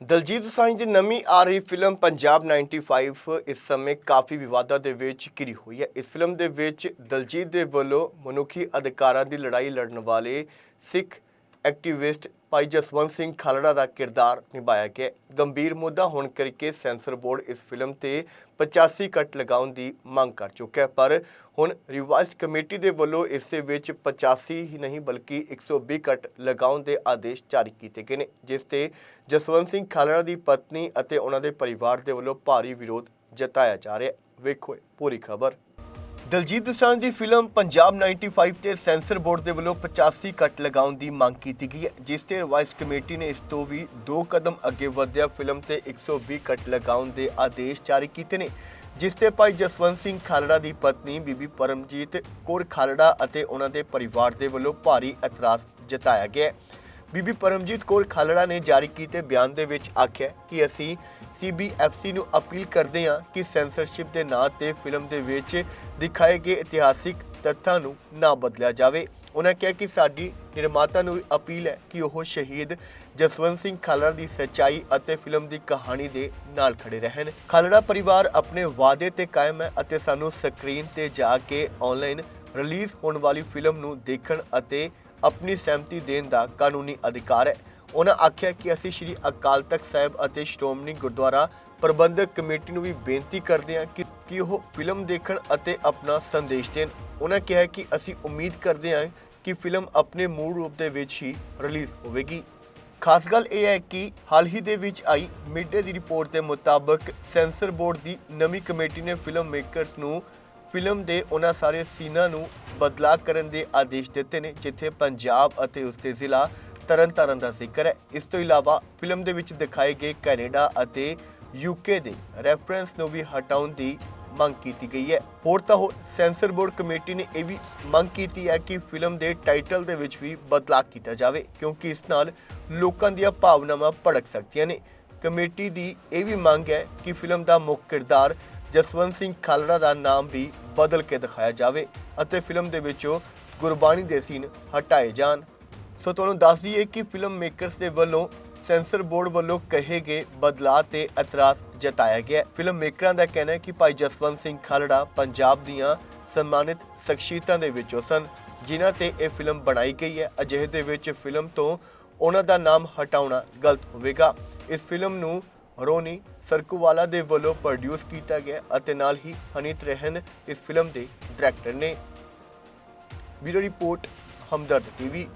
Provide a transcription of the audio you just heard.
ਦਲਜੀਤ ਦੋਸਾਂਝ ਦੀ ਨਵੀਂ ਆ ਰਹੀ ਫਿਲਮ ਪੰਜਾਬ 95 ਇਸ ਸਮੇਂ ਕਾਫੀ ਵਿਵਾਦਾਂ ਦੇ ਵਿੱਚ ਘਿਰੀ ਹੋਈ ਹੈ। ਇਸ ਫਿਲਮ ਦੇ ਵਿੱਚ ਦਲਜੀਤ ਦੇ ਵੱਲੋਂ ਮਨੁੱਖੀ ਅਧਿਕਾਰਾਂ ਦੀ ਲੜਾਈ ਲੜਨ ਵਾਲੇ ਸਿੱਖ ਐਕਟਿਵਿਸਟ ਭਾਈ ਜਸਵੰਤ ਸਿੰਘ ਖਾਲੜਾ ਦਾ ਕਿਰਦਾਰ ਨਿਭਾਇਆ ਗਿਆ ਗੰਭੀਰ ਮੁੱਦਾ ਹੋਣ ਕਰਕੇ ਸੈਂਸਰ ਬੋਰਡ ਇਸ ਫਿਲਮ ਤੇ 85 ਕੱਟ ਲਗਾਉਣ ਦੀ ਮੰਗ ਕਰ ਚੁੱਕਾ ਹੈ। ਪਰ ਹੁਣ ਰਿਵਾਈਜ਼ਡ ਕਮੇਟੀ ਦੇ ਵੱਲੋਂ ਇਸ ਦੇ ਵਿੱਚ 85 ਹੀ ਨਹੀਂ ਬਲਕਿ 120 ਕੱਟ ਲਗਾਉਣ ਦੇ ਆਦੇਸ਼ ਜਾਰੀ ਕੀਤੇ ਗਏ ਨੇ, ਜਿਸ ਤੇ ਜਸਵੰਤ ਸਿੰਘ ਖਾਲੜਾ ਦੀ ਪਤਨੀ ਅਤੇ ਉਹਨਾਂ ਦੇ ਪਰਿਵਾਰ ਦੇ ਵੱਲੋਂ ਭਾਰੀ ਵਿਰੋਧ ਜਤਾਇਆ ਜਾ ਰਿਹਾ ਹੈ। ਵੇਖੋ ਪੂਰੀ ਖਬਰ। ਦਲਜੀਤ ਦੋਸਾਂਝ ਦੀ ਫਿਲਮ ਪੰਜਾਬ 95 ਤੇ ਸੈਂਸਰ ਬੋਰਡ ਦੇ ਵੱਲੋਂ 85 ਕੱਟ ਲਗਾਉਣ ਦੀ ਮੰਗ ਕੀਤੀ ਗਈ ਹੈ, ਜਿਸ ਤੇ ਰਿਵਾਈਜ਼ ਕਮੇਟੀ ਨੇ ਇਸ ਤੋਂ ਵੀ ਦੋ ਕਦਮ ਅੱਗੇ ਵਧਿਆ ਫਿਲਮ ਤੇ 120 ਕੱਟ ਲਗਾਉਣ ਦੇ ਆਦੇਸ਼ ਜਾਰੀ ਕੀਤੇ ਨੇ, ਜਿਸ ਤੇ ਭਾਈ ਜਸਵੰਤ ਸਿੰਘ ਖਾਲੜਾ ਦੀ ਪਤਨੀ ਬੀਬੀ ਪਰਮਜੀਤ ਕੌਰ ਖਾਲੜਾ ਅਤੇ ਉਹਨਾਂ ਦੇ ਪਰਿਵਾਰ ਦੇ ਵੱਲੋਂ ਭਾਰੀ ਇਤਰਾਜ਼ ਜਤਾਇਆ ਗਿਆ ਹੈ। ਬੀਬੀ ਪਰਮਜੀਤ ਕੌਰ ਖਾਲੜਾ ਨੇ ਜਾਰੀ ਕੀਤੇ ਬਿਆਨ ਦੇ ਵਿੱਚ ਆਖਿਆ ਕਿ ਅਸੀਂ ਸੀਬੀਐਫਸੀ ਨੂੰ ਅਪੀਲ ਕਰਦੇ ਹਾਂ ਕਿ ਸੈਂਸਰਸ਼ਿਪ ਦੇ ਨਾਂ ਤੇ ਫਿਲਮ ਦੇ ਵਿੱਚ ਦਿਖਾਏ ਗਏ ਇਤਿਹਾਸਿਕ ਤੱਥਾਂ ਨੂੰ ਨਾ ਬਦਲਿਆ ਜਾਵੇ। ਉਹਨਾਂ ਕਿਹਾ ਕਿ ਸਾਡੀ ਨਿਰਮਾਤਾ ਨੂੰ ਅਪੀਲ ਹੈ ਕਿ ਉਹ ਸ਼ਹੀਦ ਜਸਵੰਤ ਸਿੰਘ ਖਾਲੜਾ ਦੀ ਸੱਚਾਈ ਅਤੇ ਫਿਲਮ ਦੀ ਕਹਾਣੀ ਦੇ ਨਾਲ ਖੜੇ ਰਹਿਣ। ਖਾਲੜਾ ਪਰਿਵਾਰ ਆਪਣੇ ਵਾਅਦੇ ਤੇ ਕਾਇਮ ਹੈ ਅਤੇ ਸਾਨੂੰ ਸਕਰੀਨ ਤੇ ਜਾ ਕੇ ਆਨਲਾਈਨ ਰਿਲੀਜ਼ ਹੋਣ ਵਾਲੀ ਫਿਲਮ ਨੂੰ ਦੇਖਣ ਅਤੇ ਆਪਣੀ ਸਹਿਮਤੀ ਦੇਣ ਦਾ ਕਾਨੂੰਨੀ ਅਧਿਕਾਰ ਹੈ। ਉਹਨਾਂ ਆਖਿਆ ਕਿ ਅਸੀਂ ਸ੍ਰੀ ਅਕਾਲ ਤਖਤ ਸਾਹਿਬ ਅਤੇ ਸ਼੍ਰੋਮਣੀ ਗੁਰਦੁਆਰਾ ਪ੍ਰਬੰਧਕ ਕਮੇਟੀ ਨੂੰ ਵੀ ਬੇਨਤੀ ਕਰਦੇ ਹਾਂ ਕਿ ਕਿ ਉਹ ਫਿਲਮ ਦੇਖਣ ਅਤੇ ਆਪਣਾ ਸੰਦੇਸ਼ ਦੇਣ। ਉਹਨਾਂ ਕਿਹਾ ਕਿ ਅਸੀਂ ਉਮੀਦ ਕਰਦੇ ਹਾਂ ਕਿ ਫਿਲਮ ਆਪਣੇ ਮੂਲ ਰੂਪ ਦੇ ਵਿੱਚ ਹੀ ਰਿਲੀਜ਼ ਹੋਵੇਗੀ। ਖਾਸ ਗੱਲ ਇਹ ਹੈ ਕਿ ਹਾਲ ਹੀ ਦੇ ਵਿੱਚ ਆਈ ਮੀਡੀਆ ਦੀ ਰਿਪੋਰਟ ਦੇ ਮੁਤਾਬਕ ਸੈਂਸਰ ਬੋਰਡ ਦੀ ਨਵੀਂ ਕਮੇਟੀ ਨੇ ਫਿਲਮ ਮੇਕਰਸ ਨੂੰ ਫਿਲਮ ਦੇ ਉਹਨਾਂ ਸਾਰੇ ਸੀਨਾਂ ਨੂੰ ਬਦਲਾ ਕਰਨ ਦੇ ਆਦੇਸ਼ ਦਿੱਤੇ ਨੇ, ਜਿੱਥੇ ਪੰਜਾਬ ਅਤੇ ਉਸਦੇ ਜ਼ਿਲ੍ਹਾ ਤਰਨਤਾਰਨ ਦਾ ਜ਼ਿਕਰ ਹੈ। ਇਸ ਤੋਂ ਇਲਾਵਾ ਫਿਲਮ ਦੇ ਵਿੱਚ ਦਿਖਾਏ ਗਏ ਕੈਨੇਡਾ ਅਤੇ ਯੂਕੇ ਦੇ ਰੈਫਰੈਂਸ ਨੂੰ ਵੀ ਹਟਾਉਣ ਦੀ ਮੰਗ ਕੀਤੀ ਗਈ ਹੈ। ਹੋਰ ਤਾਂ ਹੋਰ, ਸੈਂਸਰ ਬੋਰਡ ਕਮੇਟੀ ਨੇ ਇਹ ਵੀ ਮੰਗ ਕੀਤੀ ਹੈ ਕਿ ਫਿਲਮ ਦੇ ਟਾਈਟਲ ਦੇ ਵਿੱਚ ਵੀ ਬਦਲਾਅ ਕੀਤਾ ਜਾਵੇ, ਕਿਉਂਕਿ ਇਸ ਨਾਲ ਲੋਕਾਂ ਦੀਆਂ ਭਾਵਨਾਵਾਂ ਭੜਕ ਸਕਦੀਆਂ ਨੇ। ਕਮੇਟੀ ਦੀ ਇਹ ਵੀ ਮੰਗ ਹੈ ਕਿ ਫਿਲਮ ਦਾ ਮੁੱਖ ਕਿਰਦਾਰ ਜਸਵੰਤ ਸਿੰਘ ਖਾਲੜਾ ਦਾ ਨਾਮ ਵੀ ਬਦਲ ਕੇ ਦਿਖਾਇਆ ਜਾਵੇ ਅਤੇ ਫਿਲਮ ਦੇ ਵਿੱਚੋਂ ਗੁਰਬਾਣੀ ਦੇ ਸੀਨ ਹਟਾਏ ਜਾਣ। ਸੋ ਤੁਹਾਨੂੰ ਦੱਸ ਦਈਏ ਕਿ ਫਿਲਮ ਮੇਕਰਸ ਦੇ ਵੱਲੋਂ ਸੈਂਸਰ ਬੋਰਡ ਵੱਲੋਂ ਕਹੇ ਗਏ ਬਦਲਾਅ ਤੇ ਇਤਰਾਜ਼ ਜਤਾਇਆ ਗਿਆ। ਫਿਲਮ ਮੇਕਰਾਂ ਦਾ ਕਹਿਣਾ ਹੈ ਕਿ ਭਾਈ ਜਸਵੰਤ ਸਿੰਘ ਖਾਲੜਾ ਪੰਜਾਬ ਦੀਆਂ ਸਨਮਾਨਿਤ ਸ਼ਖਸੀਅਤਾਂ ਦੇ ਵਿੱਚੋਂ ਸਨ, ਜਿਨ੍ਹਾਂ ਤੇ ਇਹ ਫਿਲਮ ਬਣਾਈ ਗਈ ਹੈ। ਅਜਿਹੇ ਦੇ ਵਿੱਚ ਫਿਲਮ ਤੋਂ ਉਹਨਾਂ ਦਾ ਨਾਮ ਹਟਾਉਣਾ ਗਲਤ ਹੋਵੇਗਾ। ਇਸ ਫਿਲਮ ਨੂੰ ਰੋਨੀ ਸਰਕੂਵਾਲਾ ਦੇ ਵੱਲੋਂ ਪ੍ਰੋਡਿਊਸ ਕੀਤਾ ਗਿਆ ਅਤੇ ਨਾਲ ਹੀ ਹਨੀਤ ਰਹਿਨ ਇਸ ਫਿਲਮ ਦੇ ਡਾਇਰੈਕਟਰ ਨੇ। ਵੀਡੀਓ ਰਿਪੋਰਟ, ਹਮਦਰਦ ਟੀਵੀ